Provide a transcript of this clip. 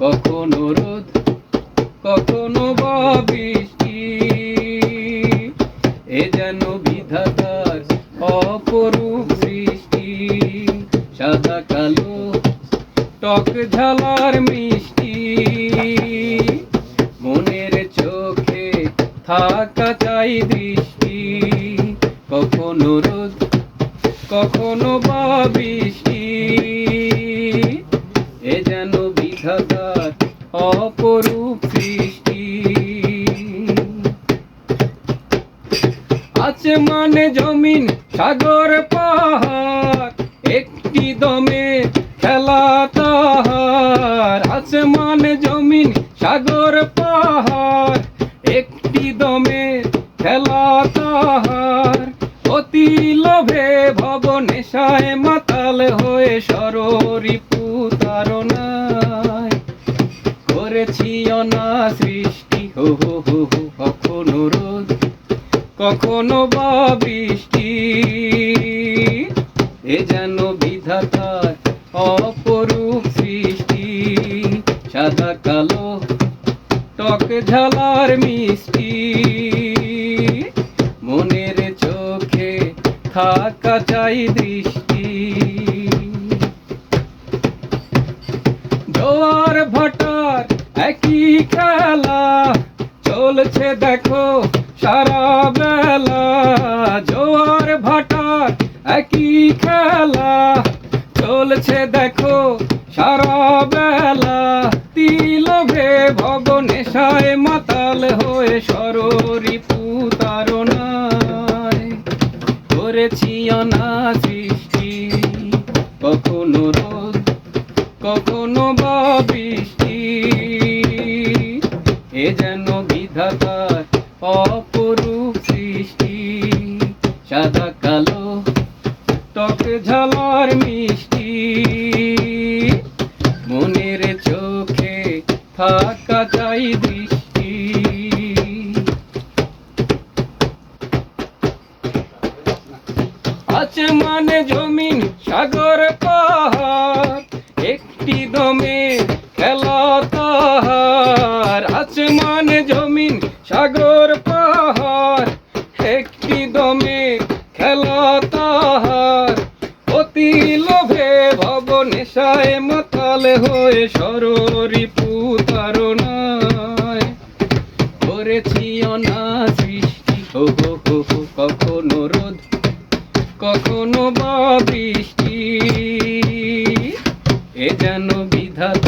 কখনো রোদ, কখনো বা বৃষ্টি। এ যেন বিধাতার অপরূপ সৃষ্টি। সাদা কালো টক ঝালার মিষ্টি। মনের চোখে থাকা চাই দৃষ্টি। কখনো রোদ, কখনো বা বিধাতার অপরূপ সৃষ্টি। আছে মানে জমিন সাগর পাহাড়, একটি দমে খেলা তাহার। আছে মানে জমিন সাগর পাহাড়, একটি দমে খেলা তাহার। অতি লোভে ভব নেশায় মাতাল হয়ে সররি হো হো হো হো কখনো রোদ, কখনো বা বৃষ্টি। এ যেন বিধাতার অপরূপ সৃষ্টি। সাদা কালো টক ঝালার মিষ্টি। মনের চোখে থাকা চাই দৃষ্টি। জোয়ার ভাটার একই খেলা চলছে দেখো সারা বেলা। জোয়ার ভাটার একই খেলা। চলছে দেখো সারা বেলা। তিলভে ভব নেশায় মাতাল হয়ে সররি পুতারণায় করেছি অনা সাদা কালো, টক ঝালার মিষ্টি। মনের চোখে থাকা চাই দৃষ্টি। আছে মানে জমিন, সাগর, পাহাড়, একটি দমে খেলা তাহার। মানে জমিন, সাগর নেশায় মাতাল হয়ে সরি পুতারণায়। করেছি অনা সৃষ্টি। হো হো হো, কখনো রোদ কখনো বা বৃষ্টি। এ যেন বিধাতার